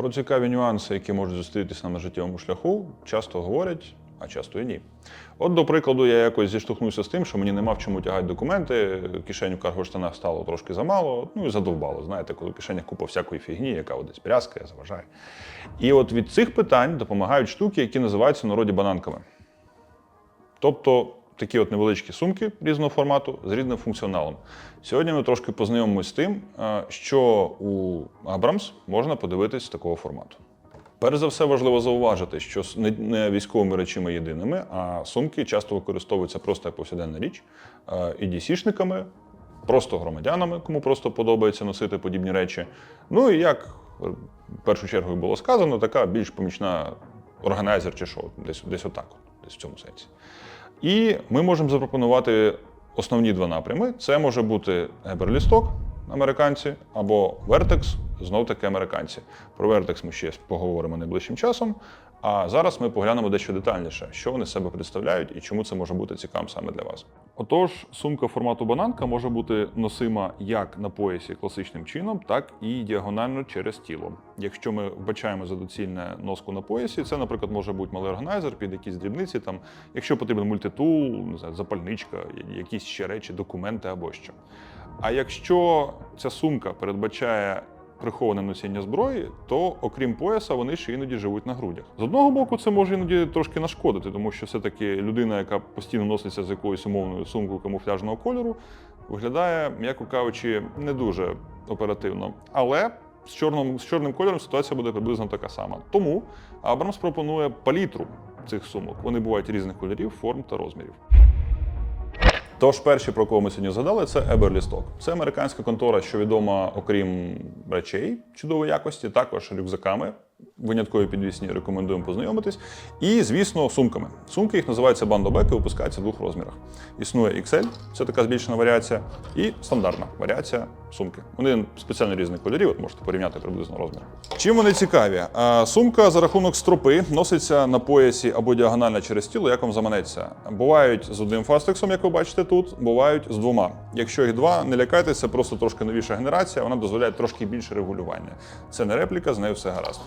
Про цікаві нюанси, які можуть зустрітися на життєвому шляху, часто говорять, а часто і ні. От, до прикладу, я якось зіштовхнувся з тим, що мені нема в чому тягати документи, кишень в карго-штанах стало трошки замало, ну і задовбало. Знаєте, коли в купа всякої фігні, яка десь пряскає, заважає. І от від цих питань допомагають штуки, які називаються в народі бананками. Тобто такі от невеличкі сумки різного формату з різним функціоналом. Сьогодні ми трошки познайомимося з тим, е, що у Abrams можна подивитись з такого формату. Перш за все важливо зауважити, що не- військовими речами єдиними, а сумки часто використовуються просто як повсякденна річ, е, і DC-шниками, просто громадянами, кому просто подобається носити подібні речі. Ну і як е, в першу чергу було сказано, така більш помічна органайзер чи що, десь, десь отак, от, десь в цьому сенсі. І ми можемо запропонувати основні два напрями. Це може бути Еберлісток, американці, або Vertex, знов таки американці. Про Vertex ми ще поговоримо найближчим часом. А зараз ми поглянемо дещо детальніше, що вони себе представляють і чому це може бути цікавим саме для вас. Отож, сумка формату бананка може бути носима як на поясі класичним чином, так і діагонально через тіло. Якщо ми вбачаємо за доцільне носку на поясі, це, наприклад, може бути малий органайзер під якісь дрібниці, там, якщо потрібен мультитул, не знаю, запальничка, якісь ще речі, документи або що. А якщо ця сумка передбачає приховане носіння зброї, то окрім пояса, вони ще іноді живуть на грудях. З одного боку, це може іноді трошки нашкодити, тому що все-таки людина, яка постійно носиться з якоюсь умовною сумкою камуфляжного кольору, виглядає, м'яко кажучи, не дуже оперативно. Але з чорним, з чорним кольором ситуація буде приблизно така сама. Тому Абрамс пропонує палітру цих сумок. Вони бувають різних кольорів, форм та розмірів. Тож, перші, про кого ми сьогодні згадали, це Еберлісток. Це американська контора, що відома, окрім речей чудової якості, також рюкзаками. Виняткові підвісні рекомендуємо познайомитись. І, звісно, сумками. Сумки їх називаються бандобек і випускаються в двох розмірах. Існує XL, це така збільшена варіація, і стандартна варіація сумки. Вони спеціально різних кольорів, от можете порівняти приблизно розмір. Чим вони цікаві? Сумка за рахунок стропи носиться на поясі або діагонально через тіло, як вам заманеться. Бувають з одним фастексом, як ви бачите тут, бувають з двома. Якщо їх два, не лякайтеся, просто трошки новіша генерація, вона дозволяє трошки більше регулювання. Це не репліка, з нею все гаразд.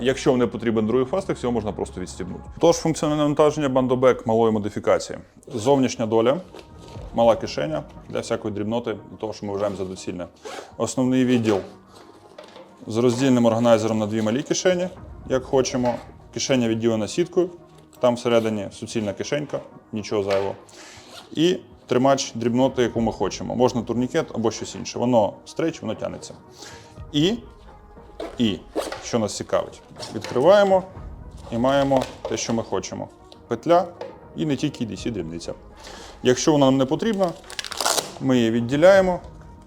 Якщо не потрібен другий фастекс, його можна просто відстібнути. Тож функціональне навантаження бандобек малої модифікації. Зовнішня доля, мала кишеня для всякої дрібноти, для того, що ми вважаємо за доцільне. Основний відділ з роздільним органайзером на дві малі кишені, як хочемо. Кишеня відділена сіткою, там всередині суцільна кишенька, нічого зайвого. І тримач дрібноти, яку ми хочемо. Можна турнікет або щось інше. Воно стрейч, воно тянеться. І, і, що нас цікавить, відкриваємо і маємо те, що ми хочемо. Петля і не тільки DC дрібниця. Якщо вона нам не потрібна, ми її відділяємо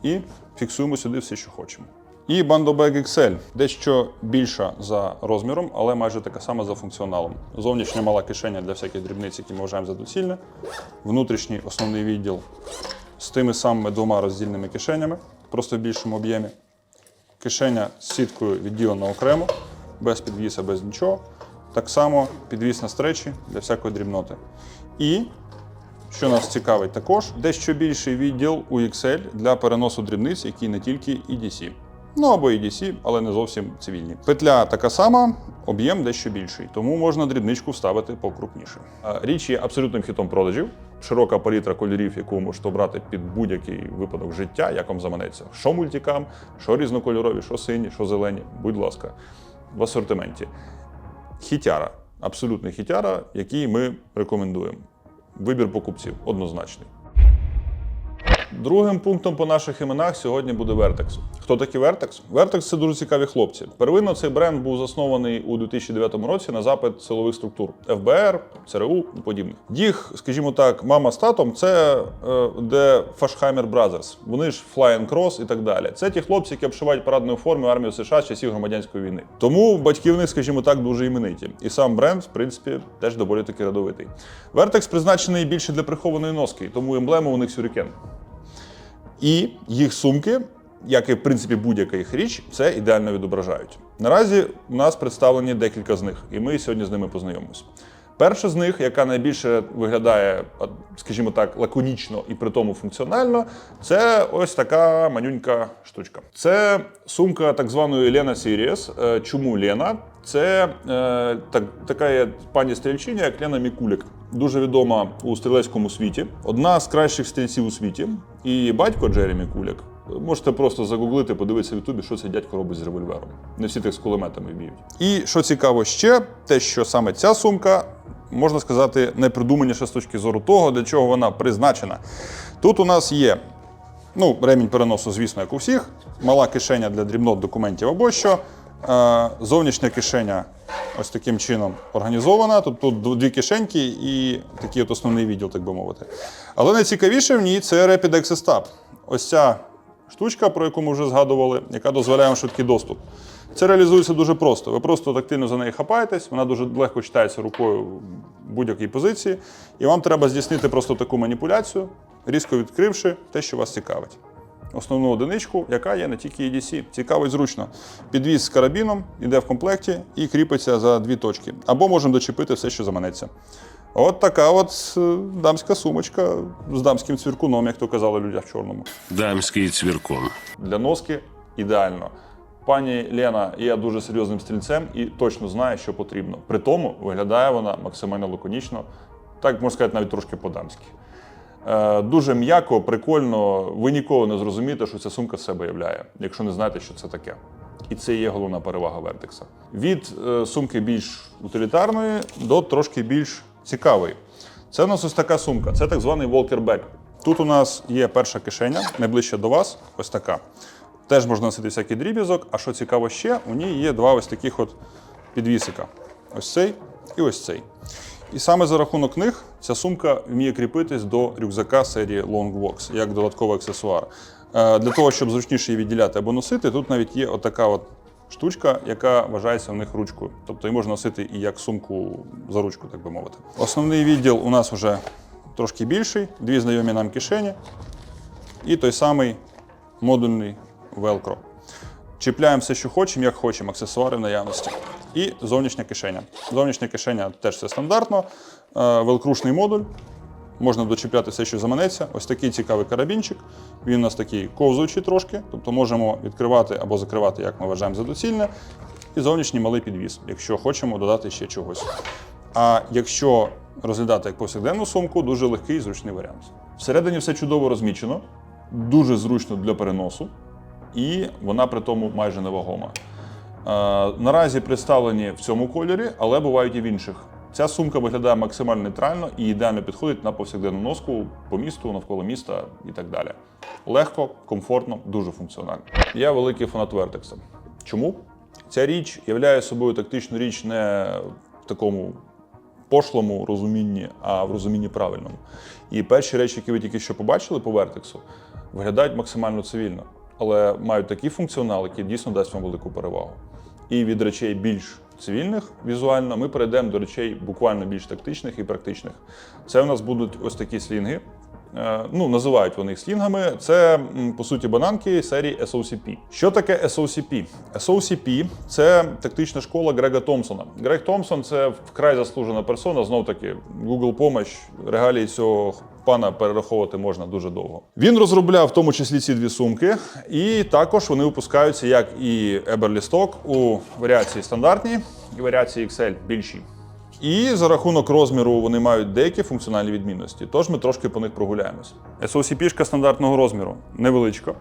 і фіксуємо сюди все, що хочемо. І Bandobag XL дещо більша за розміром, але майже така сама за функціоналом. Зовнішня мала кишеня для всяких дрібниць, які ми вважаємо за доцільне. Внутрішній основний відділ з тими самими двома роздільними кишенями, просто в більшому об'ємі. Кишеня з сіткою відділена окремо, без підвіса, без нічого. Так само підвіс на стречі для всякої дрібноти. І що нас цікавить також, дещо більший відділ у XL для переносу дрібниць, які не тільки EDC. Ну або EDC, але не зовсім цивільні. Петля така сама, об'єм дещо більший, тому можна дрібничку вставити покрупніше. Річ є абсолютним хітом продажів. Широка палітра кольорів, яку можете обрати під будь-який випадок життя, як вам заманеться. Що мультикам, що різнокольорові, що сині, що зелені. Будь ласка, в асортименті. Хітяра, абсолютний хітяра, який ми рекомендуємо. Вибір покупців однозначний. Другим пунктом по наших іменах сьогодні буде Vertex. Хто такі Vertex? Vertex – це дуже цікаві хлопці. Первинно цей бренд був заснований у 2009 році на запит силових структур ФБР, ЦРУ і подібних. Їх, скажімо так, мама з татом це е, де Фашхаймер Brothers. Вони ж Flying Cross і так далі. Це ті хлопці, які обшивають парадною формою армію США з часів громадянської війни. Тому батьки в них, скажімо так, дуже імениті. І сам бренд, в принципі, теж доволі таки радовитий. Vertex призначений більше для прихованої носки, тому емблема у них сюрікен. І їх сумки, як і в принципі будь-яка їх річ, це ідеально відображають. Наразі у нас представлені декілька з них, і ми сьогодні з ними познайомимося. Перша з них, яка найбільше виглядає, скажімо так, лаконічно і при тому функціонально, це ось така манюнька штучка. Це сумка так званої Series. Е, Чому Лена? Це е, так, така є пані стрільчиня, як Лена Мікулік. Дуже відома у стрілецькому світі. Одна з кращих стрільців у світі. І батько Джеремі Куляк. Можете просто загуглити, подивитися в Ютубі, що цей дядько робить з револьвером. Не всі так з кулеметами вміють. І що цікаво ще, те, що саме ця сумка, можна сказати, найпридуманіша з точки зору того, для чого вона призначена. Тут у нас є ну, ремінь переносу, звісно, як у всіх, мала кишеня для дрібнот документів або що. Е, Зовнішня кишеня ось таким чином організована. Тут, тут дві кишеньки і такий от основний відділ, так би мовити. Але найцікавіше в ній це Rapid Access Tab. Ось ця штучка, про яку ми вже згадували, яка дозволяє вам швидкий доступ. Це реалізується дуже просто. Ви просто тактильно за неї хапаєтесь, вона дуже легко читається рукою в будь-якій позиції, і вам треба здійснити просто таку маніпуляцію, різко відкривши те, що вас цікавить. Основну одиничку, яка є не тільки EDC. Цікаво і зручно. Підвіз з карабіном, йде в комплекті і кріпиться за дві точки. Або можемо дочепити все, що заманеться. От така от е, дамська сумочка з дамським цвіркуном, як то казали люди в чорному. Дамський цвіркун. Для носки ідеально. Пані Лена є дуже серйозним стрільцем і точно знає, що потрібно. При тому виглядає вона максимально лаконічно, так можна сказати, навіть трошки по-дамськи. Е, Дуже м'яко, прикольно. Ви ніколи не зрозумієте, що ця сумка з себе являє, якщо не знаєте, що це таке. І це є головна перевага Вертекса. Від е, сумки більш утилітарної до трошки більш цікавої. Це у нас ось така сумка, це так званий Bag. Тут у нас є перша кишеня, найближче до вас, ось така. Теж можна носити всякий дріб'язок. А що цікаво ще, у ній є два ось таких от підвісика. Ось цей і ось цей. І саме за рахунок них ця сумка вміє кріпитись до рюкзака серії Long Walks, як додатковий аксесуар. Е, Для того, щоб зручніше її відділяти або носити, тут навіть є отака от штучка, яка вважається в них ручкою. Тобто її можна носити і як сумку за ручку, так би мовити. Основний відділ у нас вже трошки більший, дві знайомі нам кишені і той самий модульний велкро. Чіпляємо все, що хочемо, як хочемо, аксесуари в наявності. І зовнішня кишеня. Зовнішня кишеня теж все стандартно. Е, Велкрушний модуль. Можна дочіпляти все, що заманеться. Ось такий цікавий карабінчик. Він у нас такий ковзуючий трошки, тобто можемо відкривати або закривати, як ми вважаємо за доцільне. І зовнішній малий підвіс, якщо хочемо додати ще чогось. А якщо розглядати як повсякденну сумку, дуже легкий і зручний варіант. Всередині все чудово розмічено, дуже зручно для переносу, і вона при тому майже невагома. Е, Наразі представлені в цьому кольорі, але бувають і в інших. Ця сумка виглядає максимально нейтрально і ідеально підходить на повсякденну носку по місту, навколо міста і так далі. Легко, комфортно, дуже функціонально. Я великий фанат Вертекса. Чому? Ця річ являє собою тактичну річ не в такому пошлому розумінні, а в розумінні правильному. І перші речі, які ви тільки що побачили по Вертексу, виглядають максимально цивільно, але мають такий функціонал, який дійсно дасть вам велику перевагу. І від речей більш цивільних візуально ми перейдемо до речей буквально більш тактичних і практичних. Це у нас будуть ось такі слінги. Е, Ну, називають вони слінгами. Це по суті бананки серії SOCP. Що таке SOCP? SOCP – це тактична школа Грега Томпсона. Грег Томпсон це вкрай заслужена персона. Знов таки, Google помощь, регалії цього пана перераховувати можна дуже довго. Він розробляв в тому числі ці дві сумки, і також вони випускаються як і Stock у варіації стандартній і варіації XL більші. І за рахунок розміру вони мають деякі функціональні відмінності, тож ми трошки по них прогуляємось. SOCP-шка стандартного розміру невеличка,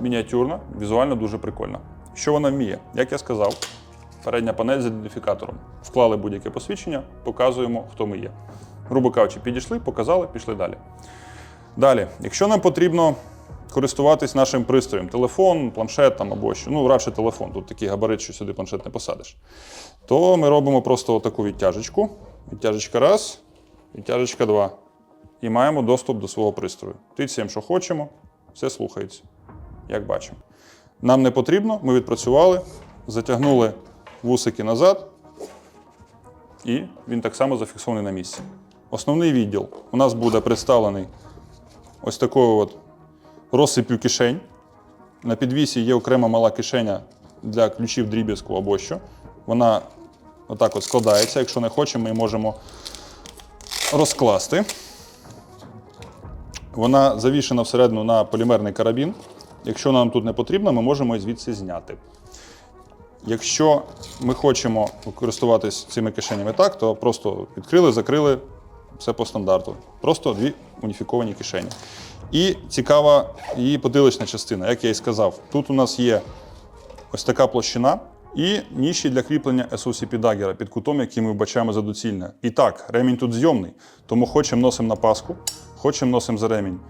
мініатюрна, візуально дуже прикольна. Що вона вміє? Як я сказав, передня панель з ідентифікатором. Вклали будь-яке посвідчення, показуємо, хто ми є. Грубо кажучи, підійшли, показали, пішли далі. Далі, якщо нам потрібно користуватись нашим пристроєм, телефон, планшет там або що, ну радше телефон, тут такий габарит, що сюди планшет не посадиш, то ми робимо просто таку відтяжечку. Відтяжечка раз, відтяжечка два. І маємо доступ до свого пристрою. Тицяємо, що хочемо, все слухається, як бачимо. Нам не потрібно, ми відпрацювали, затягнули вусики назад, і він так само зафіксований на місці. Основний відділ у нас буде представлений ось такою от розсипів кишень. На підвісі є окрема мала кишеня для ключів дріб'язку або що. Вона отак от складається. Якщо не хочемо, ми можемо розкласти. Вона завішена всередину на полімерний карабін. Якщо нам тут не потрібно, ми можемо її звідси зняти. Якщо ми хочемо користуватись цими кишенями так, то просто відкрили, закрили, все по стандарту. Просто дві уніфіковані кишені. І цікава її потилична частина, як я і сказав. Тут у нас є ось така площина і ніші для кріплення SOCP дагера під кутом, який ми вбачаємо за доцільне. І так, ремінь тут зйомний, тому хочемо носимо на паску, хочемо носимо за ремінь.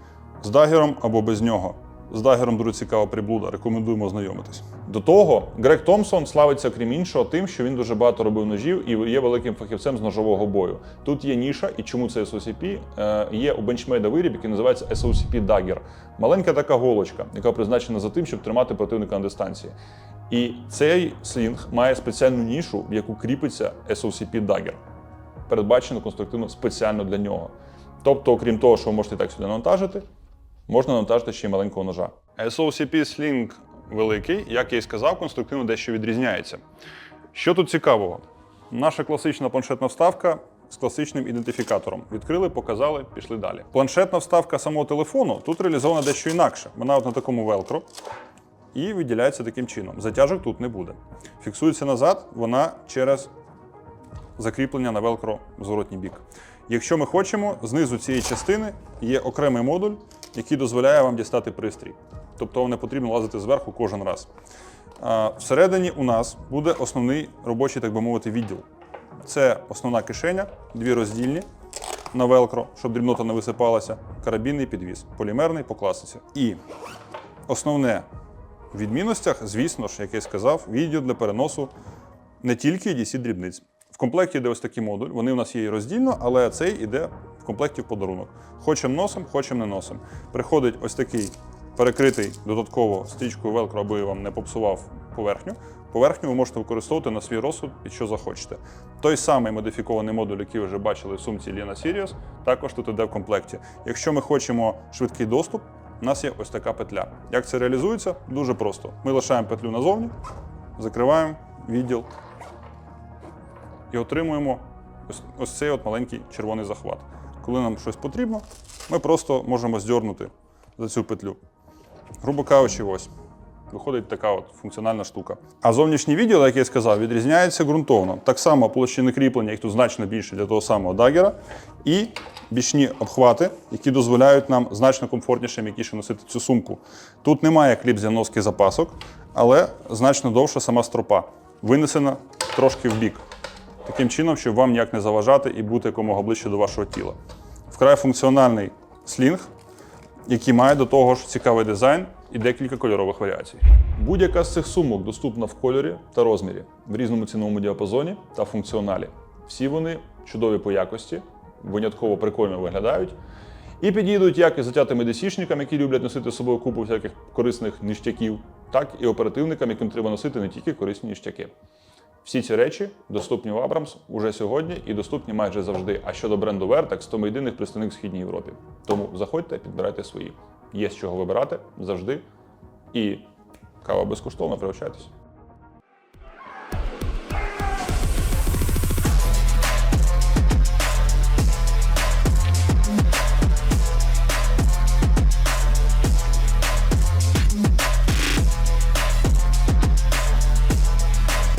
З дагером або без нього. З дагером дуже цікава приблуда, рекомендуємо ознайомитись. До того, Грег Томпсон славиться, крім іншого, тим, що він дуже багато робив ножів і є великим фахівцем з ножового бою. Тут є ніша, і чому це SOCP? Е, є у бенчмейда виріб, який називається SOCP Dagger. Маленька така голочка, яка призначена за тим, щоб тримати противника на дистанції. І цей слінг має спеціальну нішу, в яку кріпиться SOCP Dagger. Передбачено конструктивно спеціально для нього. Тобто, окрім того, що ви можете так сюди навантажити, можна навантажити ще й маленького ножа. SOCP Sling великий, як я і сказав, конструктивно дещо відрізняється. Що тут цікавого? Наша класична планшетна вставка з класичним ідентифікатором. Відкрили, показали, пішли далі. Планшетна вставка самого телефону тут реалізована дещо інакше. Вона от на такому велкро і виділяється таким чином. Затяжок тут не буде. Фіксується назад, вона через закріплення на велкро в зворотній бік. Якщо ми хочемо, знизу цієї частини є окремий модуль, який дозволяє вам дістати пристрій. Тобто вам не потрібно лазити зверху кожен раз. Всередині у нас буде основний робочий, так би мовити, відділ. Це основна кишеня, дві роздільні на велкро, щоб дрібнота не висипалася, карабінний підвіз, полімерний по класиці. І основне в відмінностях, звісно ж, як я сказав, відділ для переносу не тільки dc дрібниць. Комплекті йде ось такий модуль. Вони у нас є і роздільно, але цей іде в комплекті в подарунок. Хочемо носом, хочемо не носом. Приходить ось такий перекритий додатково стрічкою велкро, аби вам не попсував поверхню. Поверхню ви можете використовувати на свій розсуд, під що захочете. Той самий модифікований модуль, який ви вже бачили в сумці Lena Sirius, також тут іде в комплекті. Якщо ми хочемо швидкий доступ, у нас є ось така петля. Як це реалізується? Дуже просто. Ми лишаємо петлю назовні, закриваємо відділ і отримуємо ось, ось цей от маленький червоний захват. Коли нам щось потрібно, ми просто можемо здьорнути за цю петлю. Грубо кажучи, ось. Виходить така от функціональна штука. А зовнішній відділ, як я сказав, відрізняється ґрунтовно. Так само площини кріплення, їх тут значно більше для того самого дагера, і бічні обхвати, які дозволяють нам значно комфортніше м'якіше носити цю сумку. Тут немає кліп для носки запасок, але значно довша сама стропа, винесена трошки в бік. Таким чином, щоб вам ніяк не заважати і бути якомога ближче до вашого тіла. Вкрай функціональний слінг, який має до того ж цікавий дизайн і декілька кольорових варіацій. Будь-яка з цих сумок доступна в кольорі та розмірі, в різному ціновому діапазоні та функціоналі. Всі вони чудові по якості, винятково прикольно виглядають. І підійдуть як і затятим десішникам, які люблять носити з собою купу всяких корисних ніштяків, так і оперативникам, яким треба носити не тільки корисні ніштяки. Всі ці речі доступні в Абрамс уже сьогодні і доступні майже завжди. А щодо бренду Vertex, то ми єдиний представник в Східній Європі. Тому заходьте, підбирайте свої. Є з чого вибирати завжди. І кава безкоштовна, пригощайтеся.